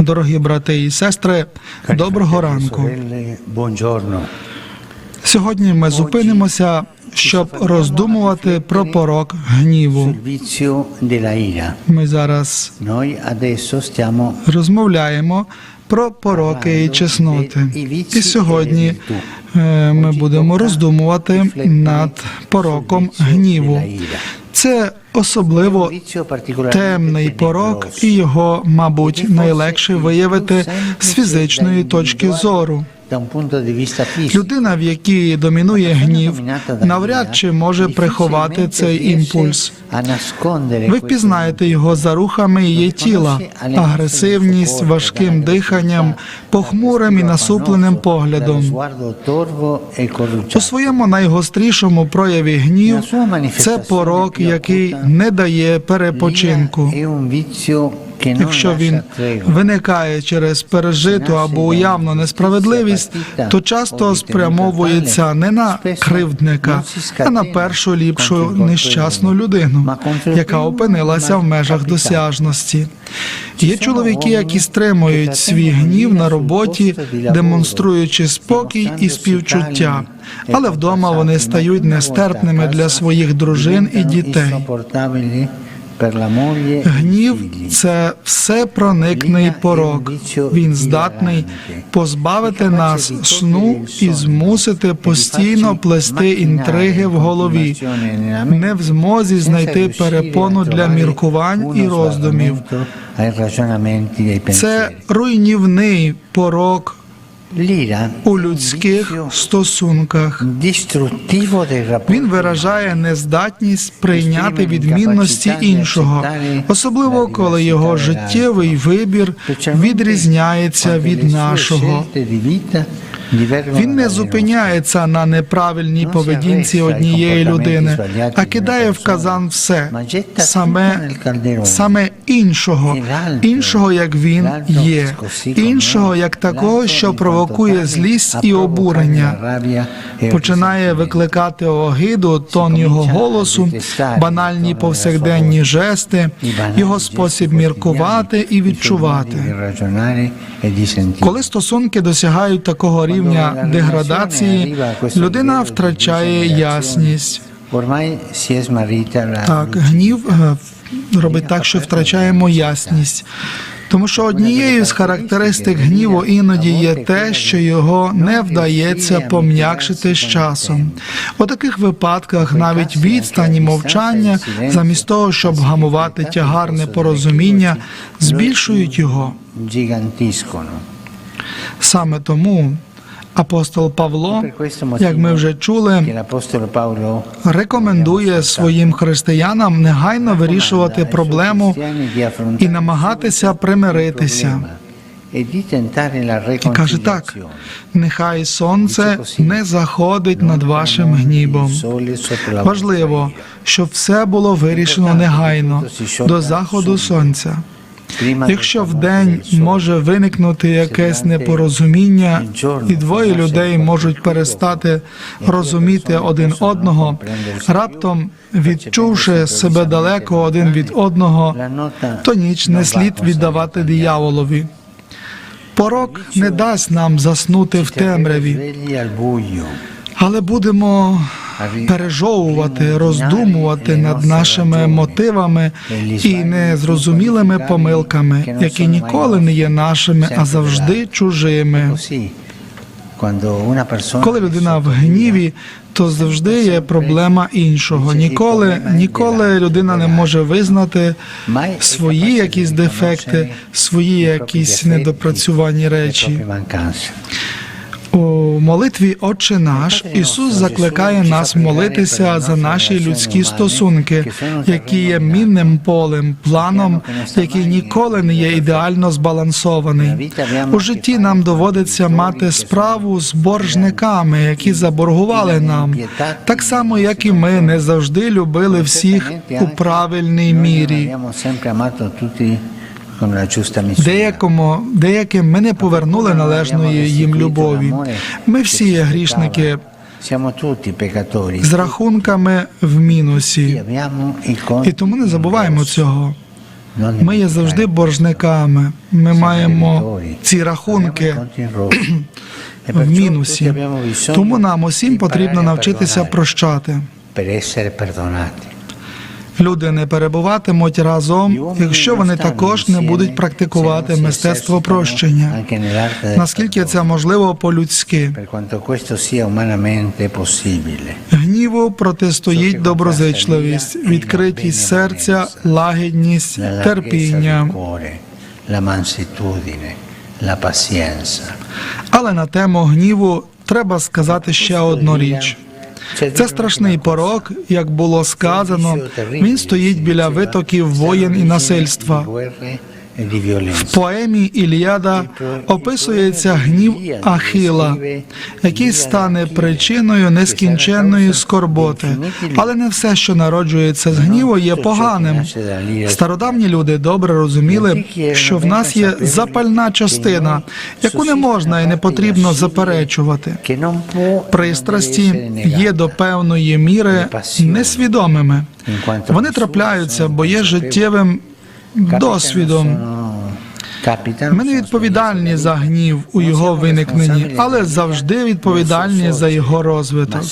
Дорогі брати і сестри, доброго ранку. Сьогодні ми зупинимося, щоб роздумувати про порок гніву. Ми зараз розмовляємо про пороки і чесноти. І сьогодні е, ми будемо роздумувати над пороком гніву. Це особливо темний порок, і його, мабуть, найлегше виявити з фізичної точки зору. Людина, в якій домінує гнів, навряд чи може приховати цей імпульс. Ви впізнаєте його за рухами її тіла, агресивність, важким диханням, похмурим і насупленим поглядом. У своєму найгострішому прояві гнів це порок, який не дає перепочинку. Якщо він виникає через пережиту або уявну несправедливість, то часто спрямовується не на кривдника, а на першу ліпшу нещасну людину, яка опинилася в межах досяжності. Є чоловіки, які стримують свій гнів на роботі, демонструючи спокій і співчуття, але вдома вони стають нестерпними для своїх дружин і дітей. Гнів це всепроникний порок. Він здатний позбавити нас сну і змусити постійно плести інтриги в голові, не в змозі знайти перепону для міркувань і роздумів. Це руйнівний порок у людських стосунках. Він виражає нездатність прийняти відмінності іншого, особливо коли його життєвий вибір відрізняється від нашого. Він не зупиняється на неправильній поведінці однієї людини, а кидає в казан все саме, саме іншого, іншого, як він є, іншого як такого, що провокує злість і обурення. Починає викликати огиду тон його голосу, банальні повсякденні жести, його спосіб міркувати і відчувати. Коли стосунки досягають такого рівня деградації, людина втрачає ясність. Так, гнів е, робить так, що втрачаємо ясність. Тому що однією з характеристик гніву іноді є те, що його не вдається пом'якшити з часом. У таких випадках навіть відстань і мовчання, замість того, щоб гамувати тягар непорозуміння, збільшують його. Саме тому апостол Павло, як ми вже чули, рекомендує своїм християнам негайно вирішувати проблему і намагатися примиритися. І каже так: нехай сонце не заходить над вашим гнібом. Важливо, щоб все було вирішено негайно до заходу сонця. Якщо в день може виникнути якесь непорозуміння, і двоє людей можуть перестати розуміти один одного, раптом відчувши себе далеко один від одного, то ніч не слід віддавати дияволові. Порок не дасть нам заснути в темряві, але будемо пережовувати, роздумувати над нашими мотивами і незрозумілими помилками, які ніколи не є нашими, а завжди чужими. Коли людина в гніві, то завжди є проблема іншого. Ніколи, ніколи людина не може визнати свої якісь дефекти, свої якісь недопрацювані речі. У молитві Отче наш Ісус закликає нас молитися за наші людські стосунки, які є мінним полем, планом, який ніколи не є ідеально збалансований. У житті нам доводиться мати справу з боржниками, які заборгували нам, так само як і ми не завжди любили всіх у правильній мірі. Деякому деяким ми не повернули належної їм любові. Ми всі є грішники. З рахунками в мінусі, і тому не забуваємо цього. Ми є завжди боржниками. Ми маємо ці рахунки в мінусі. Тому нам усім потрібно навчитися прощати. Люди не перебуватимуть разом, якщо вони також не будуть практикувати мистецтво прощення. Наскільки це можливо по-людськи? Гніву протистоїть доброзичливість, відкритість серця, лагідність, терпіння. Але на тему гніву треба сказати ще одну річ. Це страшний порок, як було сказано. Він стоїть біля витоків воєн і насильства. В поемі Іліада описується гнів Ахіла, який стане причиною нескінченної скорботи. Але не все, що народжується з гніву, є поганим. Стародавні люди добре розуміли, що в нас є запальна частина, яку не можна і не потрібно заперечувати. Пристрасті є до певної міри несвідомими. Вони трапляються, бо є життєвим досвідом. Ми не відповідальні за гнів у його виникненні, але завжди відповідальні за його розвиток.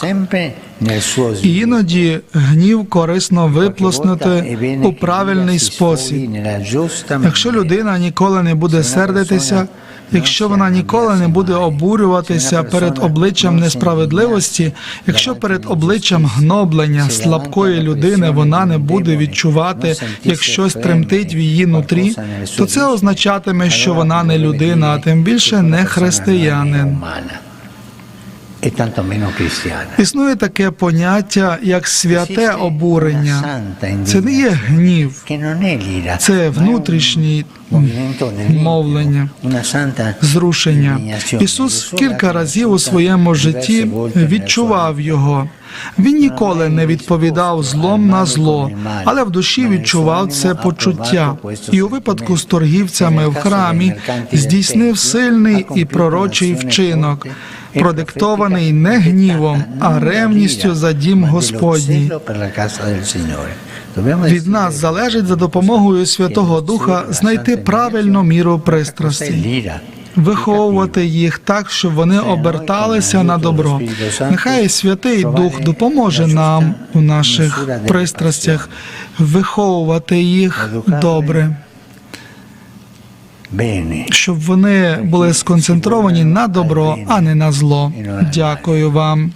І іноді гнів корисно виплоснути у правильний спосіб. Якщо людина ніколи не буде сердитися, якщо вона ніколи не буде обурюватися перед обличчям несправедливості, якщо перед обличчям гноблення слабкої людини вона не буде відчувати, як щось тремтить в її нутрі, то це означатиме, що вона не людина, а тим більше не християнин. Існує таке поняття як святе обурення. Це не є гнів, це ma внутрішній мовлення. зрушення. Ісус кілька разів у своєму житті відчував його. Він ніколи не відповідав злом на зло, але в душі відчував це почуття. І у випадку з торгівцями в храмі здійснив сильний і пророчий вчинок, продиктований не гнівом, а ревністю за дім Господній. Від нас залежить за допомогою Святого Духа знайти правильну міру пристрасті. Виховувати їх так, щоб вони оберталися на добро. Нехай Святий Дух допоможе нам у наших пристрастях виховувати їх добре, щоб вони були сконцентровані на добро, а не на зло. Дякую вам.